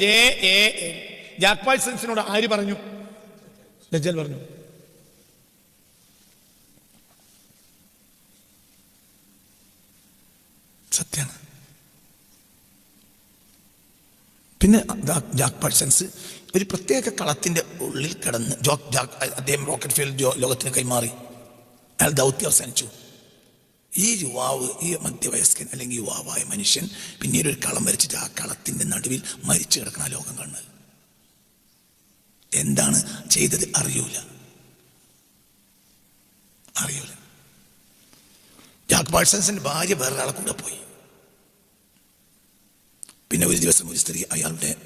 J A L Jack പാഴ്സൺസിനോട് ആര് പറഞ്ഞു? ലജ്ജൽ പറഞ്ഞു. സത്യാണ്. പിന്നെ ജാക് പാഴ്സൺസ് ഒരു പ്രത്യേക കളത്തിന്റെ ഉള്ളിൽ കിടന്ന് ജോക്ക് ജാക്ക് അദ്ദേഹം റോക്കറ്റ് ഫീൽഡ് ലോകത്തിന് കൈമാറി. അയാൾ ദൗത്യം അവസാനിച്ചു. ഈ യുവാവ് ഈ മധ്യവയസ്കൻ അല്ലെങ്കിൽ യുവാവായ മനുഷ്യൻ പിന്നീട് ഒരു കളം വരച്ചിട്ട് ആ കളത്തിന്റെ നടുവിൽ മരിച്ചു കിടക്കുന്ന ലോകം കാണുന്നത്. എന്താണ് ചെയ്തത്? അറിയൂല. അറിയൂല. ജാക്ക് ഭാര്യ വേറൊരാളെ കൂടെ പോയി. പിന്നെ ഒരു ദിവസം ഒരു സ്ത്രീ അയാളുടെ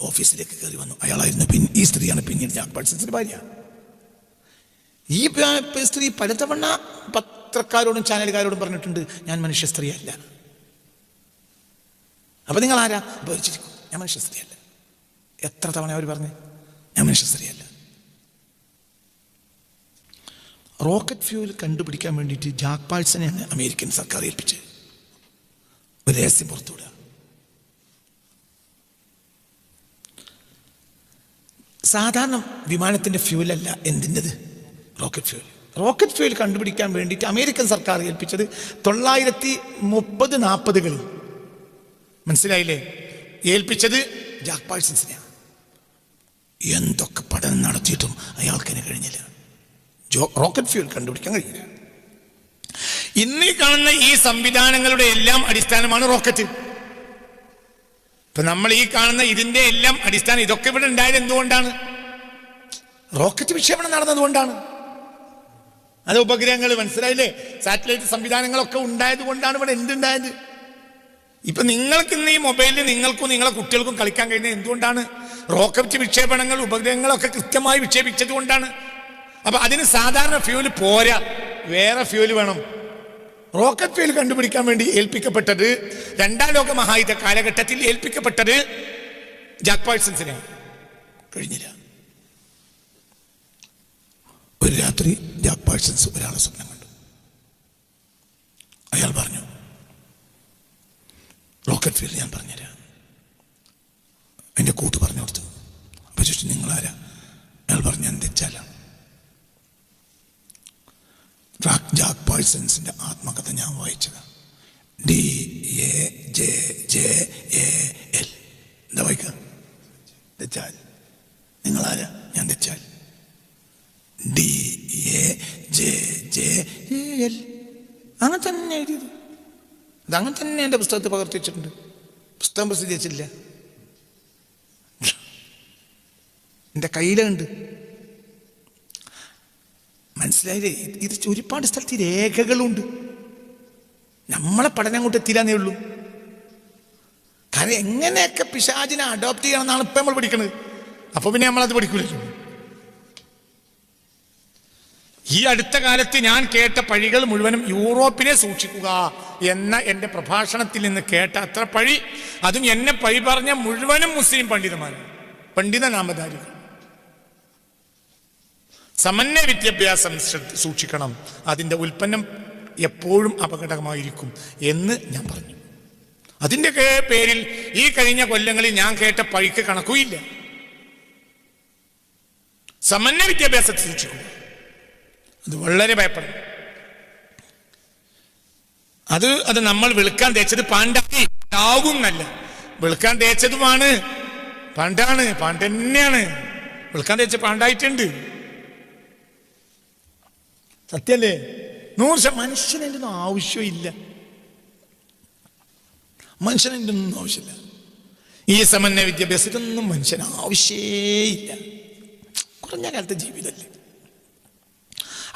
ഓഫീസിലേക്ക് കയറി വന്നു. അയാളായിരുന്നു പിന്നെ ഈ സ്ത്രീയാണ് പിന്നീട് ജാക്ക് ഭാര്യ. ഈ സ്ത്രീ പലതവണ പത്രക്കാരോടും ചാനലുകാരോടും പറഞ്ഞിട്ടുണ്ട് ഞാൻ മനുഷ്യ സ്ത്രീയല്ല അപ്പൊ നിങ്ങൾ ആരാ ഭരിച്ചിരിക്കും ഞാൻ മനുഷ്യ സ്ത്രീയല്ല എത്ര തവണ അവർ പറഞ്ഞു ഞാൻ മനുഷ്യ സ്ത്രീയല്ല റോക്കറ്റ് ഫ്യൂൽ കണ്ടുപിടിക്കാൻ വേണ്ടിയിട്ട് ജാക്ക് പാൾസനെയാണ് അമേരിക്കൻ സർക്കാർ ഏൽപ്പിച്ചത് ഒരു രഹസ്യം പുറത്തുവിടുക. സാധാരണ വിമാനത്തിന്റെ ഫ്യൂലല്ല എന്തിന്റെത്? റോക്കറ്റ് ഫ്യൂൽ റോക്കറ്റ് ഫ്യൂൽ കണ്ടുപിടിക്കാൻ വേണ്ടിയിട്ട് അമേരിക്കൻ സർക്കാർ ഏൽപ്പിച്ചത് തൊള്ളായിരത്തി മുപ്പത് നാൽപ്പതുകളിൽ മനസ്സിലായില്ലേ? ഏൽപ്പിച്ചത് ജാക്ക് പാഴ്സൺസിനെയാണ് എന്തൊക്കെ പഠനം നടത്തിയിട്ടും അയാൾക്കതിന് കഴിഞ്ഞില്ല. റോക്കറ്റ് ഫ്യൂൽ കണ്ടുപിടിക്കാൻ കഴിഞ്ഞില്ല. ഇന്ന് കാണുന്ന ഈ സംവിധാനങ്ങളുടെ എല്ലാം അടിസ്ഥാനമാണ് റോക്കറ്റ്. ഇപ്പൊ നമ്മൾ ഈ കാണുന്ന ഇതിന്റെ എല്ലാം അടിസ്ഥാനം ഇതൊക്കെ ഇവിടെ ഉണ്ടായത് എന്തുകൊണ്ടാണ്? റോക്കറ്റ് വിക്ഷേപണം നടന്നതുകൊണ്ടാണ് അത് ഉപഗ്രഹങ്ങൾ മനസ്സിലായില്ലേ സാറ്റലൈറ്റ് സംവിധാനങ്ങളൊക്കെ ഉണ്ടായത് കൊണ്ടാണ് ഇവിടെ എന്തുണ്ടായത്? ഇപ്പൊ നിങ്ങൾക്ക് ഇന്ന് ഈ മൊബൈലിൽ നിങ്ങൾക്കും നിങ്ങളെ കുട്ടികൾക്കും കളിക്കാൻ കഴിഞ്ഞത് എന്തുകൊണ്ടാണ്? റോക്കറ്റ് വിക്ഷേപണങ്ങൾ ഉപഗ്രഹങ്ങളൊക്കെ കൃത്യമായി വിക്ഷേപിച്ചത് കൊണ്ടാണ്. അപ്പൊ അതിന് സാധാരണ ഫ്യൂൽ പോരാ. വേറെ ഫ്യൂൽ വേണം. റോക്കറ്റ് ഫ്യൂൽ കണ്ടുപിടിക്കാൻ വേണ്ടി ഏൽപ്പിക്കപ്പെട്ടത് രണ്ടാം ലോക മഹായുദ്ധ കാലഘട്ടത്തിൽ ഏൽപ്പിക്കപ്പെട്ടത് ജാക്ക് പാഴ്സൺസിനെ കഴിഞ്ഞില്ല. ഒരു രാത്രി ജാക്ക് പാഴ്സൺസ് ഒരാളെ സ്വപ്നം കണ്ടു. അയാൾ പറഞ്ഞു റോക്കറ്റ് ഫീൽഡ് ഞാൻ പറഞ്ഞുതരാം. എന്റെ കൂട്ട് പറഞ്ഞു കൊടുത്തു. അപ്പൊ ചോദിച്ചു നിങ്ങളാരാ? അയാൾ പറഞ്ഞു ഞാൻ തെച്ചാലാണ് ജാക്ക് പാഴ്സൺസിന്റെ ആത്മകഥ ഞാൻ വായിച്ചത്. D A J J A L എന്താ വായിക്കുക തെച്ചാൽ നിങ്ങളാരാ ഞാൻ തെച്ചാൽ D A J J A L അങ്ങനെ തന്നെ എഴുതിയത് അതങ്ങനെ തന്നെ എന്റെ പുസ്തകത്തിൽ പകർത്തിച്ചിട്ടുണ്ട് പുസ്തകം പ്രസിദ്ധീകരിച്ചില്ല എന്റെ കയ്യിലുണ്ട് മനസ്സിലായില്ലേ? ഇത് ഒരുപാട് സ്ഥലത്ത് രേഖകളുണ്ട്. നമ്മളെ പഠനം കൊണ്ട് എത്തിയില്ലാന്നേ ഉള്ളൂ. കാരണം എങ്ങനെയൊക്കെ പിശാചിനെ അഡോപ്റ്റ് ചെയ്യണം എന്നാണ് ഇപ്പം നമ്മൾ പഠിക്കുന്നത് അപ്പോൾ പിന്നെ നമ്മളത് പഠിക്കൂലല്ലോ. ഈ അടുത്ത കാലത്ത് ഞാൻ കേട്ട പഴികൾ മുഴുവനും യൂറോപ്പിനെ സൂക്ഷിക്കുക എന്ന എന്റെ പ്രഭാഷണത്തിൽ നിന്ന് കേട്ട അത്ര പഴി. അതും എന്നെ പഴി പറഞ്ഞ മുഴുവനും മുസ്ലിം പണ്ഡിതന്മാരാണ്. പണ്ഡിത നാമധാരികൾ. സമന്വയ വിദ്യാഭ്യാസം സൂക്ഷിക്കണം. അതിന്റെ ഉൽപ്പന്നം എപ്പോഴും അപകടമായിരിക്കും എന്ന് ഞാൻ പറഞ്ഞു. അതിന്റെ പേരിൽ ഈ കഴിഞ്ഞ കൊല്ലങ്ങളിൽ ഞാൻ കേട്ട പഴിക്ക് കണക്കുമില്ല. സമന്വയ വിദ്യാഭ്യാസത്തെ സൂക്ഷിക്കുക. അത് വളരെ ഭയപ്പെടും. അത് അത് നമ്മൾ വിളിക്കാൻ തേച്ചത് പാണ്ടായി ആകും നല്ല. വിളിക്കാൻ തേച്ചതുമാണ്. പാണ്ഡാണ് പാണ്ഡ തന്നെയാണ്. വിളിക്കാൻ തേച്ച പാണ്ടായിട്ടുണ്ട്. സത്യല്ലേ നൂറ് ശതമാനം മനുഷ്യനെന്റെ ഒന്നും ആവശ്യമില്ല. മനുഷ്യനെന്റെ ഒന്നും ആവശ്യമില്ല. ഈ സമന്വയ വിദ്യാഭ്യാസത്തിനൊന്നും മനുഷ്യന് ആവശ്യേയില്ല കുറഞ്ഞ കാലത്തെ ജീവിതമല്ലേ?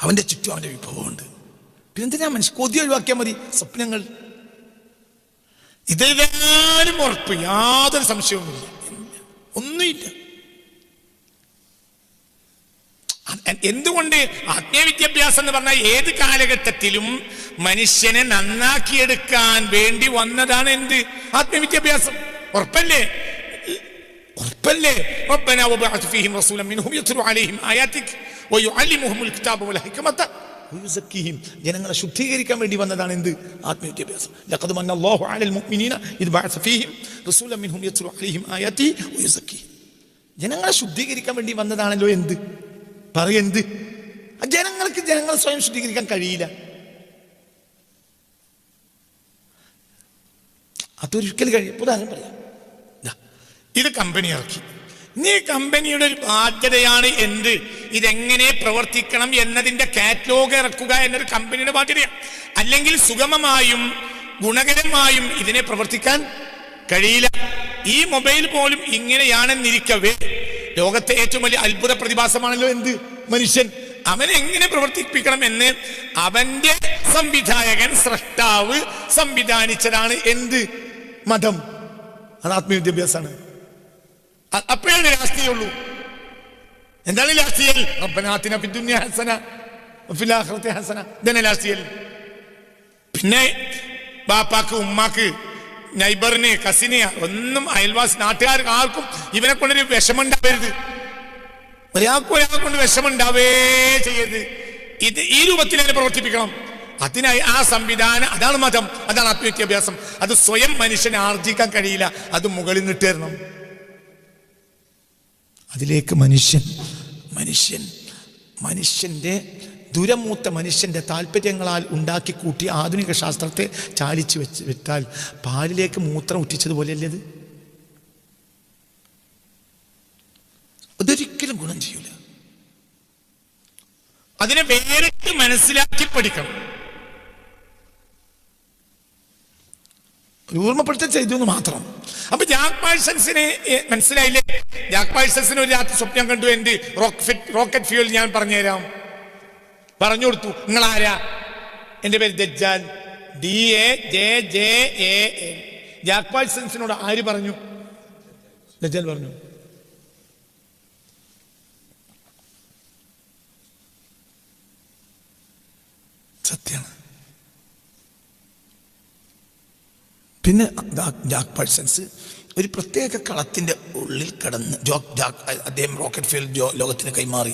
അവന്റെ ചുറ്റും അവന്റെ വിഭവമുണ്ട്. പിന്നെന്തിനാ മനുഷ്യ കൊതി ഒഴിവാക്കിയാൽ മതി. സ്വപ്നങ്ങൾ. ഇതെല്ലാവരും ഉറപ്പ്. യാതൊരു സംശയവുമില്ല. ഒന്നുമില്ല. എന്തുകൊണ്ട് ആത്മീയ വിദ്യാഭ്യാസം എന്ന് പറഞ്ഞാൽ ഏത് കാലഘട്ടത്തിലും മനുഷ്യനെ നന്നാക്കിയെടുക്കാൻ വേണ്ടി വന്നതാണ് എന്ത്? ആത്മീയവിദ്യാഭ്യാസം ഉറപ്പല്ലേ? ഉറപ്പല്ലേ? ജനങ്ങളെ ശുദ്ധീകരിക്കാൻ വേണ്ടി വന്നതാണ് എന്ത്? ആത്മവിദ്യാഭ്യാസം. ജനങ്ങളെ ശുദ്ധീകരിക്കാൻ വേണ്ടി വന്നതാണല്ലോ എന്ത്? പറയെന്ത് ജനങ്ങൾക്ക് ജനങ്ങളെ സ്വയം ശുദ്ധീകരിക്കാൻ കഴിയില്ല. അതൊരിക്കൽ കഴിയും ഉദാഹരണം പറയാം. ഇത് കമ്പനി ഇറക്കി. നീ കമ്പനിയുടെ ഒരു ബാധ്യതയാണ് എന്ത്? ഇതെങ്ങനെ പ്രവർത്തിക്കണം എന്നതിന്റെ കാറ്റലോഗ് ഇറക്കുക എന്നൊരു കമ്പനിയുടെ ബാധ്യതയാണ് അല്ലെങ്കിൽ സുഗമമായും ഗുണകരമായും ഇതിനെ പ്രവർത്തിക്കാൻ കഴിയില്ല. ഈ മൊബൈൽ പോലും ഇങ്ങനെയാണെന്നിരിക്കവേ ലോകത്തെ ഏറ്റവും വലിയ അത്ഭുത പ്രതിഭാസമാണല്ലോ എന്ത്? മനുഷ്യൻ. അവനെ എങ്ങനെ പ്രവർത്തിപ്പിക്കണം എന്ന് അവന്റെ സംവിധായകൻ സൃഷ്ടാവ് സംവിധാനിച്ചതാണ് എന്ത്? മതം. അത് ആത്മവിദ്യാഭ്യാസമാണ്. അപ്പോഴാണ് രാഷ്ട്രീയമുള്ളൂ. എന്താണ് രാഷ്ട്രീയൽ? ഹസന ഹസന. ഇതന്നെ രാഷ്ട്രീയൽ. പിന്നെ ബാപ്പാക്ക് ഉമ്മാക്ക് നൈബറിന് കസിന് ഒന്നും അയൽവാസി നാട്ടുകാർക്ക് ആർക്കും ഇവനെ കൊണ്ടൊരു വിഷമുണ്ടാവരുത് ഒരാൾക്കും ഒരാളെ കൊണ്ട് വിഷമുണ്ടാവേ ചെയ്യരുത്. ഇത് ഈ രൂപത്തിൽ അതിനെ പ്രവർത്തിപ്പിക്കണം. അതിനായി ആ സംവിധാനം അതാണ് മതം അതാണ് ആത്മവിദ്യാഭ്യാസം. അത് സ്വയം മനുഷ്യനെ ആർജിക്കാൻ കഴിയില്ല. അത് മുകളിൽ നിന്ന് തരണം. അതിലേക്ക് മനുഷ്യൻ മനുഷ്യൻ മനുഷ്യന്റെ ദുരമൂത്ത മനുഷ്യന്റെ താല്പര്യങ്ങളാൽ ഉണ്ടാക്കി കൂട്ടി ആധുനിക ശാസ്ത്രത്തെ ചാലിച്ചു വെച്ച് വിട്ടാൽ പാലിലേക്ക് മൂത്രം ഉറ്റിച്ചതുപോലെയല്ലേ അത് അതൊരിക്കലും ഗുണം ചെയ്യൂല. അതിനെ വേറിട്ട് മനസ്സിലാക്കി പഠിക്കണം. ഒരു ചെയ്തു എന്ന് മാത്രം. അപ്പൊ ജാക്ക് പാഴ്സൺസിന് മനസ്സിലായില്ലേ? ജാക്ക് പാഴ്സൺസിന് ഒരു രാത്രി സ്വപ്നം കണ്ടു എന്ത്? റോക്കറ്റ് ഫ്യൂൽ ഞാൻ പറഞ്ഞുതരാം. പറഞ്ഞു കൊടുത്തു. നിങ്ങൾ ആരാ എന്റെ പേര് Dajjal. D A J J A N Jack പാഴ്സൺസിനോട് ആര് പറഞ്ഞു? ദജ്ജാൽ പറഞ്ഞു. സത്യമാണ് പിന്നെ ജാക്ക് പാഴ്സൺസ് ഒരു പ്രത്യേക കളത്തിന്റെ ഉള്ളിൽ കടന്ന് ജോക്ക് ജാക്ക് അദ്ദേഹം റോക്കറ്റ് ഫീൽഡ് ജോ ലോകത്തിന് കൈമാറി.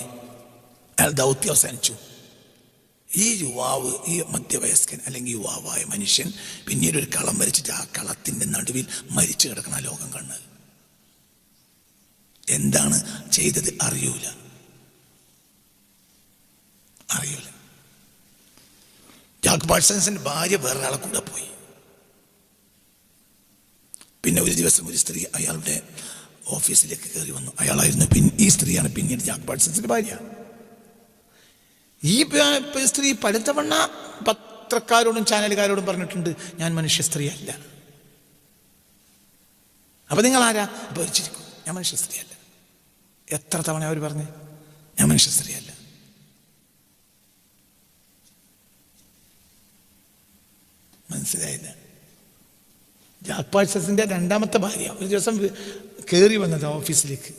അയാൾ ദൗത്യം അവസാനിച്ചു. ഈ യുവാവ് ഈ മധ്യവയസ്കൻ അല്ലെങ്കിൽ യുവാവായ മനുഷ്യൻ പിന്നീട് ഒരു കളം വരച്ചിട്ട് ആ കളത്തിന്റെ നടുവിൽ മരിച്ചു കിടക്കണ ലോകം കണ്ണ്. എന്താണ് ചെയ്തത് അറിയൂല. അറിയൂല. ജാക്ക് പാഴ്സൺസിന്റെ ഭാര്യ വേറൊരാളെ കൂടെ പോയി. പിന്നെ ഒരു ദിവസം ഒരു സ്ത്രീ അയാളുടെ ഓഫീസിലേക്ക് കയറി വന്നു. അയാളായിരുന്നു പിന്നെ ഈ സ്ത്രീയാണ് പിന്നീട് ജാക്ക് പാഴ്സൺസിന്റെ ഭാര്യ. ഈ സ്ത്രീ പലതവണ പത്രക്കാരോടും ചാനലുകാരോടും പറഞ്ഞിട്ടുണ്ട് ഞാൻ മനുഷ്യ സ്ത്രീ അല്ല അപ്പൊ നിങ്ങൾ ആരാ ഭരിച്ചിരിക്കും ഞാൻ മനുഷ്യ സ്ത്രീ അല്ല എത്ര തവണ അവർ പറഞ്ഞു ഞാൻ മനുഷ്യ സ്ത്രീ അല്ല മനസ്സിലായില്ല. ജാക്ക് പാഴ്സസിന്റെ രണ്ടാമത്തെ ഭാര്യ. ഒരു ദിവസം കയറി വന്നത് ഓഫീസിലേക്ക്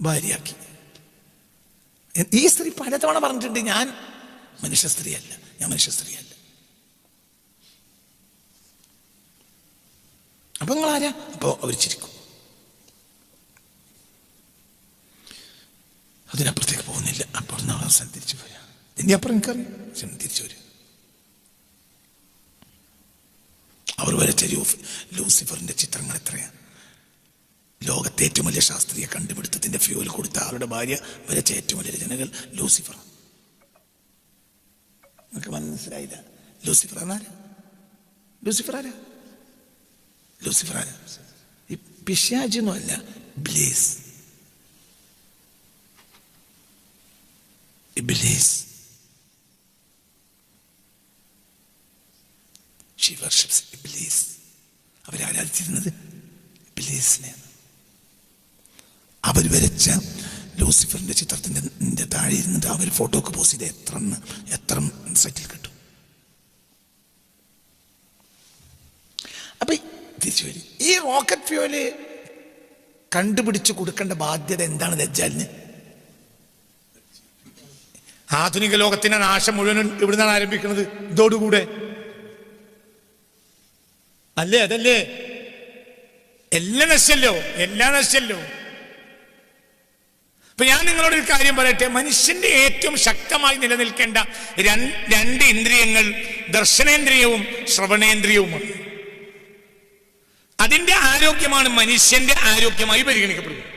ഭാര്യയാക്കി. ഈ സ്ത്രീ പലതവണ പറഞ്ഞിട്ടുണ്ട് ഞാൻ മനുഷ്യ സ്ത്രീയല്ല ഞാൻ മനുഷ്യ സ്ത്രീയല്ല. അപ്പൊ നിങ്ങൾ ആരാ അപ്പോൾ അവർ ചിരിക്കും. അതിനപ്പുറത്തേക്ക് പോകുന്നില്ല. അപ്പോൾ അവസാനം തിരിച്ചു പോയാ. ഇനി അപ്പുറം എനിക്കറിയാം. തിരിച്ചു വരും. വരച്ച ലൂസിഫറിന്റെ ചിത്രങ്ങൾ എത്രയാണ് ലോകത്തെ ഏറ്റവും വലിയ ശാസ്ത്രീയ കണ്ടുപിടുത്തത്തിന്റെ ഫ്യൂൽ കൊടുത്ത അവരുടെ ഭാര്യ വരച്ച ഏറ്റവും വലിയ രചനകൾ ലൂസിഫർ നമുക്ക് മനസ്സിലായില്ല. ലൂസിഫർ എന്നാരാ ലൂസിഫർ ആരാ? ലൂസിഫർ ആരാ? ഈ പിശാചൊന്നും അല്ല ബ്ലേസ്. ഷി വർഷിപ്സ് ഇബ്ലീസ് അവരാരാധിച്ചിരുന്നത് ഇബ്ലീസിനെയാണ് അവർ വരച്ച ലൂസിഫറിന്റെ ചിത്രത്തിന്റെ ന്റെ താഴെ ഇരുന്നിട്ട് അവർ ഫോട്ടോക്ക് പോസ്റ്റ് ചെയ്ത് എത്ര എത്ര സൈറ്റിൽ കിട്ടും. അപ്പൊ തിരിച്ചു വരും. ഈ റോക്കറ്റ് ഫ്യൂൽ കണ്ടുപിടിച്ച് കൊടുക്കേണ്ട ബാധ്യത എന്താണ് ദജ്ജാലിന്? ആധുനിക ലോകത്തിന്റെ നാശം മുഴുവനും ഇവിടുന്നാണ് ആരംഭിക്കുന്നത്. ഇതോടുകൂടെ അല്ലേ അതല്ലേ? എല്ലാം നശല്ലോ എല്ലാം നശല്ലോ അപ്പൊ ഞാൻ നിങ്ങളോട് ഒരു കാര്യം പറയട്ടെ? മനുഷ്യന്റെ ഏറ്റവും ശക്തമായി നിലനിൽക്കേണ്ട രണ്ട് ഇന്ദ്രിയങ്ങൾ ദർശനേന്ദ്രിയവും ശ്രവണേന്ദ്രിയവുമാണ്. അതിന്റെ ആരോഗ്യമാണ് മനുഷ്യന്റെ ആരോഗ്യമായി പരിഗണിക്കപ്പെടുന്നത്.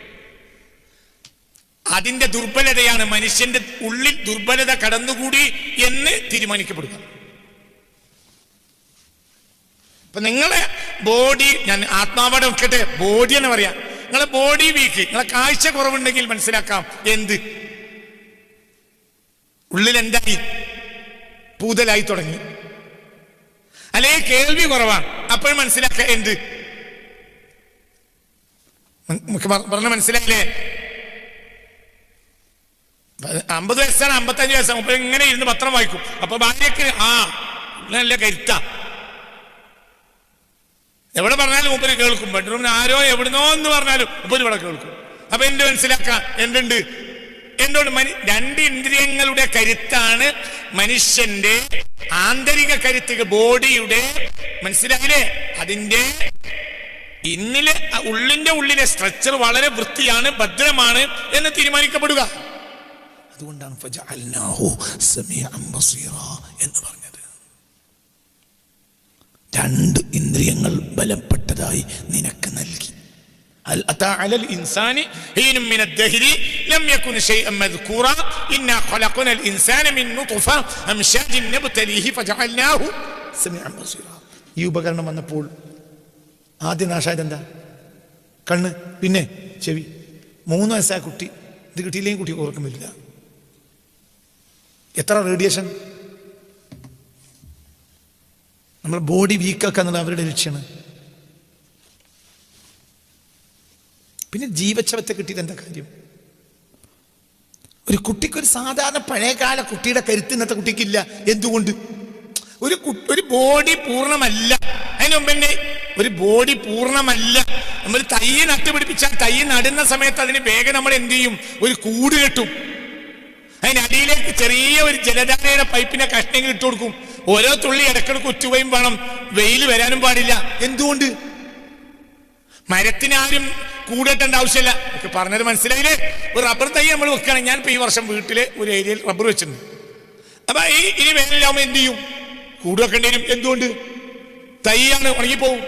അതിന്റെ ദുർബലതയാണ് മനുഷ്യന്റെ ഉള്ളിൽ ദുർബലത കടന്നുകൂടി എന്ന് തീരുമാനിക്കപ്പെടുക ഇപ്പൊ നിങ്ങളെ ബോഡി ഞാൻ ആത്മാവോടെ വെക്കട്ടെ ബോഡി എന്ന് പറയാം. നിങ്ങളെ ബോഡി വീക്ക് നിങ്ങളെ കാഴ്ച കുറവുണ്ടെങ്കിൽ മനസ്സിലാക്കാം. എന്ത്? ഉള്ളിൽ എന്തായി? പൂതലായി തുടങ്ങി. അല്ലെ കേൾവി കുറവാണ് അപ്പോഴും മനസ്സിലാക്കുക എന്ത്? പറഞ്ഞ മനസ്സിലായില്ലേ? അമ്പത് വയസ്സാണ് അമ്പത്തഞ്ച് വയസ്സാണ്. ഇങ്ങനെ ഇരുന്ന് പത്രം വായിക്കും? അപ്പൊ ഭാര്യക്ക് ആ നല്ല കരുത്ത. എവിടെ പറഞ്ഞാലും മുപ്പര് കേൾക്കും. ബെഡ്റൂമിന് ആരോ എവിടുന്നോ എന്ന് പറഞ്ഞാലും മുപ്പര് ഇവിടെ കേൾക്കും. അപ്പൊ എന്ത് മനസ്സിലാക്കാം? എന്തുണ്ട്? എന്തുകൊണ്ട് മനു രണ്ട് ഇന്ദ്രിയങ്ങളുടെ കരുത്താണ് മനുഷ്യന്റെ ആന്തരിക കരുത്ത് ബോഡിയുടെ മനസ്സിലായില്ലേ? അതിന്റെ ഇന്നിലെ ഉള്ളിന്റെ ഉള്ളിലെ സ്ട്രക്ചർ വളരെ വൃത്തിയാണ് ഭദ്രമാണ് എന്ന് തീരുമാനിക്കപ്പെടുക. അതുകൊണ്ടാണ് എന്ന് പറഞ്ഞത്. രണ്ട് ഇന്ദ്രിയങ്ങൾ ബലപ്പെട്ടതായി നിനക്ക് നൽകി. ഈ ഉപകരണം വന്നപ്പോൾ ആദ്യ നാശായത് എന്താ? കണ്ണ് പിന്നെ ചെവി. മൂന്ന് വയസ്സായ കുട്ടി ഇത് കിട്ടിയില്ലെങ്കിൽ കുട്ടി ഓർക്കുമില്ല എത്ര റേഡിയേഷൻ? നമ്മൾ ബോഡി വീക്കാക്കുക എന്നുള്ളത് അവരുടെ ലക്ഷ്യമാണ്. പിന്നെ ജീവച്ചവത്തെ കിട്ടിയത് എന്താ കാര്യം? ഒരു കുട്ടിക്ക് ഒരു സാധാരണ പഴയകാല കുട്ടിയുടെ കരുത്ത് ഇന്നത്തെ കുട്ടിക്കില്ല. എന്തുകൊണ്ട്? ഒരു ഒരു ബോഡി പൂർണമല്ല. അതിന് തന്നെ ഒരു ബോഡി പൂർണമല്ല. നമ്മൾ തൈ നട്ടുപിടിപ്പിച്ചാൽ തൈ നടുന്ന സമയത്ത് അതിന് വേഗം നമ്മൾ എന്ത് ചെയ്യും? ഒരു കൂട് കെട്ടും. അതിനടിയിലേക്ക് ചെറിയ ഒരു ജലധാരയുടെ പൈപ്പിനെ കഷ്ണങ്ങൾ ഇട്ട് കൊടുക്കും. ഓരോ തുള്ളി ഇടക്കിടക്ക് ഉറ്റുകയും വേണം. വെയിൽ വരാനും പാടില്ല. എന്തുകൊണ്ട്? മരത്തിനാരും കൂടെട്ടേണ്ട ആവശ്യമില്ല. ഒക്കെ പറഞ്ഞത് മനസ്സിലായില്ലേ? ഒരു റബ്ബർ തൈ നമ്മൾ വെക്കുകയാണെങ്കിൽ ഞാൻ ഇപ്പൊ ഈ വർഷം വീട്ടിൽ ഒരു ഏരിയയിൽ റബ്ബർ വെച്ചിട്ടുണ്ട്. അപ്പൊ ഈ ഇനി വേനലാവുമ്പോൾ എന്ത് ചെയ്യും? കൂട് വെക്കേണ്ടി വരും. എന്തുകൊണ്ട്? തൈയാണ് ഉണങ്ങിപ്പോവും.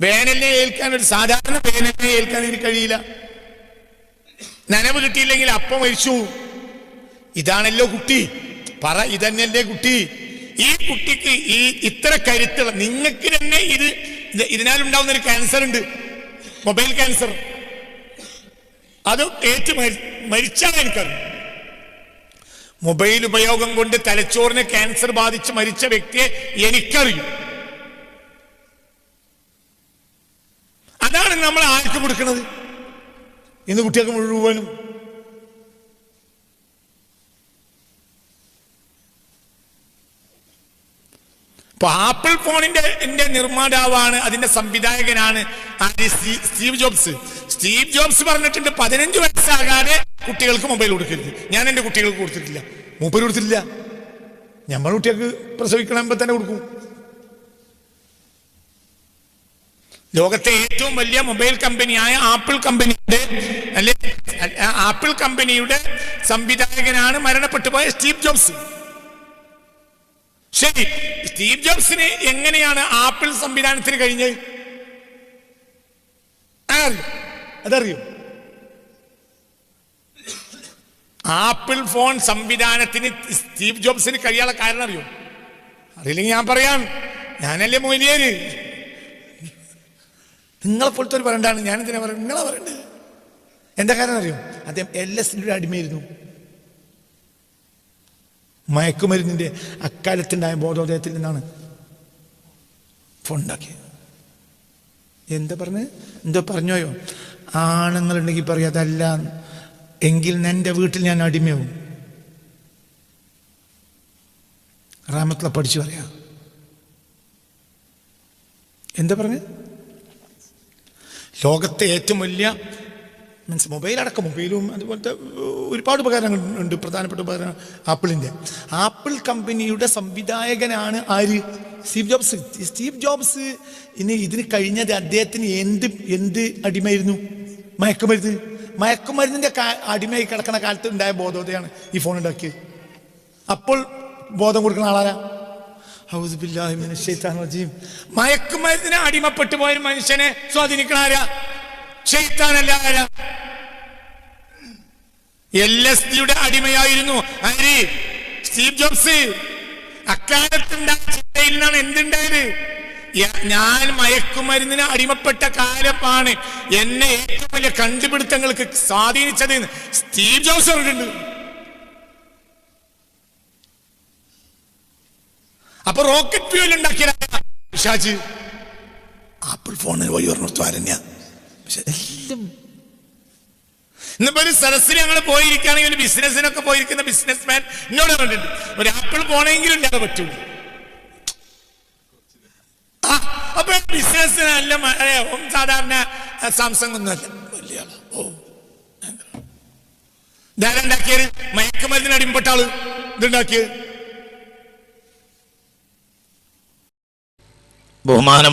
വേനലിനെ ഏൽക്കാൻ ഒരു സാധാരണ വേനലിനെ ഏൽക്കാൻ എനിക്ക് കഴിയില്ല. നനവ് കിട്ടിയില്ലെങ്കിൽ അപ്പം മരിച്ചു. ഇതാണല്ലോ കുട്ടി. പറ ഇതന്നെയല്ലേ കുട്ടി. ഈ കുട്ടിക്ക് ഈ ഇത്ര കരുത്തുള്ള നിങ്ങൾക്ക് തന്നെ ഇത് ഇതിനാലുണ്ടാവുന്ന ഒരു ക്യാൻസർ ഉണ്ട്. മൊബൈൽ ക്യാൻസർ അത് ഏറ്റു മരി- മരിച്ചാൽ എനിക്കറിയാം. മൊബൈൽ ഉപയോഗം കൊണ്ട് തലച്ചോറിന് ക്യാൻസർ ബാധിച്ച് മരിച്ച വ്യക്തിയെ എനിക്കറിയും. അതാണ് നമ്മൾ ആർക്ക് കൊടുക്കുന്നത്? ഇന്ന് കുട്ടികൾക്ക് മുഴുവനും. ഇപ്പൊ ആപ്പിൾ ഫോണിന്റെ നിർമ്മാതാവാണ് അതിന്റെ സംവിധായകനാണ് സ്റ്റീവ് ജോബ്സ്. സ്റ്റീവ് ജോബ്സ് പറഞ്ഞിട്ടുണ്ട് പതിനഞ്ച് വയസ്സാകാതെ കുട്ടികൾക്ക് മൊബൈൽ കൊടുക്കരുത്. ഞാൻ എന്റെ കുട്ടികൾക്ക് കൊടുത്തിട്ടില്ല. മൊബൈൽ കൊടുത്തിട്ടില്ല. നമ്മൾ കുട്ടികൾക്ക് പ്രസവിക്കണമ്പോ തന്നെ കൊടുക്കും. ലോകത്തെ ഏറ്റവും വലിയ മൊബൈൽ കമ്പനിയായ ആപ്പിൾ കമ്പനിയുടെ അല്ലെ ആപ്പിൾ കമ്പനിയുടെ സംവിധായകനാണ് മരണപ്പെട്ടു പോയ സ്റ്റീവ് ജോബ്സ്. ശരി സ്റ്റീവ് ജോബ്സിന് എങ്ങനെയാണ് ആപ്പിൾ സംവിധാനത്തിന് കഴിഞ്ഞ് അതറിയോ? ആപ്പിൾ ഫോൺ സംവിധാനത്തിന് സ്റ്റീവ് ജോബ്സിന് കഴിയാനുള്ള കാരണം അറിയോ? അറിയില്ലെങ്കിൽ ഞാൻ പറയാം. ഞാനല്ലേ മൊയ്ലിയേര്? നിങ്ങളെ പോലത്തെ ഒരു പറയണ്ടാണ് ഞാൻ എന്തിനാ പറയുന്നത് നിങ്ങളെ പറയണ്ടേ എന്താ കാരണം അറിയോ? അദ്ദേഹം എൽ എസിന്റെ അടിമയായിരുന്നു. മയക്കുമരുന്നിന്റെ അക്കാലത്തുണ്ടായ ബോധോദയത്തിൽ നിന്നാണ് ഫോൺ ഉണ്ടാക്കിയത് എന്താ പറഞ്ഞ്? എന്തോ പറഞ്ഞോയോ? ആണുങ്ങളുണ്ടെങ്കിൽ പറയും അതല്ല എങ്കിൽ എന്റെ വീട്ടിൽ ഞാൻ അടിമയാവും. റാമത്തില പഠിച്ചു പറയാം. എന്താ പറഞ്ഞ്? ലോകത്തെ ഏറ്റവും വലിയ മീൻസ് മൊബൈൽ അടക്കം മൊബൈലും അതുപോലത്തെ ഒരുപാട് ഉപകരണങ്ങൾ ഉണ്ട് പ്രധാനപ്പെട്ട ഉപകരണം ആപ്പിളിന്റെ ആപ്പിൾ കമ്പനിയുടെ സംവിധായകനാണ് ആര്? സ്റ്റീവ് ജോബ്സ് സ്റ്റീവ് ജോബ്സ് ഇനി ഇതിന് കഴിഞ്ഞത് അദ്ദേഹത്തിന് എന്ത് എന്ത് അടിമയായിരുന്നു? മയക്കുമരുന്ന്. മയക്കുമരുന്നിന്റെ അടിമയായി കിടക്കുന്ന കാലത്ത് ഉണ്ടായ ബോധവതയാണ് ഈ ഫോൺ ഉണ്ടാക്കിയത്. അപ്പോൾ ബോധം കൊടുക്കുന്ന ആളാരാ? ഹൗസ് ബില്ലാഹി റജീം. മയക്കുമരുന്നിന് അടിമപ്പെട്ടു പോയ മനുഷ്യനെ സ്വാധീനിക്കണ ആരാ? ഷെയ്ത്താനല്ല അടിമയായിരുന്നു ആര്? Steve Jobs. അക്കാലത്തുണ്ടായ ചിന്തയിൽ നിന്നാണ് എന്തുണ്ടായത്? ഞാൻ മയക്കുമരുന്നിന് അടിമപ്പെട്ട കാലമാണ് എന്നെ ഏറ്റവും വലിയ കണ്ടുപിടുത്തങ്ങൾക്ക് സ്വാധീനിച്ചത് സ്റ്റീവ് ജോബ്സ് പറഞ്ഞിട്ടുണ്ട്. അപ്പൊ റോക്കറ്റ് ഫ്യൂൽ ഉണ്ടാക്കിയ ഷാജി ആപ്പിൾ ഫോണിന് വഴി ഓർമ്മ പക്ഷെ എല്ലാം. ഇന്നിപ്പോ ഒരു സദസ്സിൽ ഞങ്ങൾ പോയിരിക്കുകയാണെങ്കിൽ ഒരു ബിസിനസ്സിനൊക്കെ പോയിരിക്കുന്ന ബിസിനസ് മാൻ എന്നോട് പറഞ്ഞിട്ടുണ്ട്. ഒരു ആപ്പിൾ പോണെങ്കിലും പറ്റുള്ളൂ ആ, അപ്പൊ ബിസിനസ് നല്ല മ- സാധാരണ സാംസങ് ഒന്നുമല്ല വലിയ ഓ ഉണ്ടാക്കിയത് മയക്കുമരുന്നിന് അടിമപ്പെട്ട ആൾ ഇതുണ്ടാക്കിയത്. ബഹുമാനമുള്ള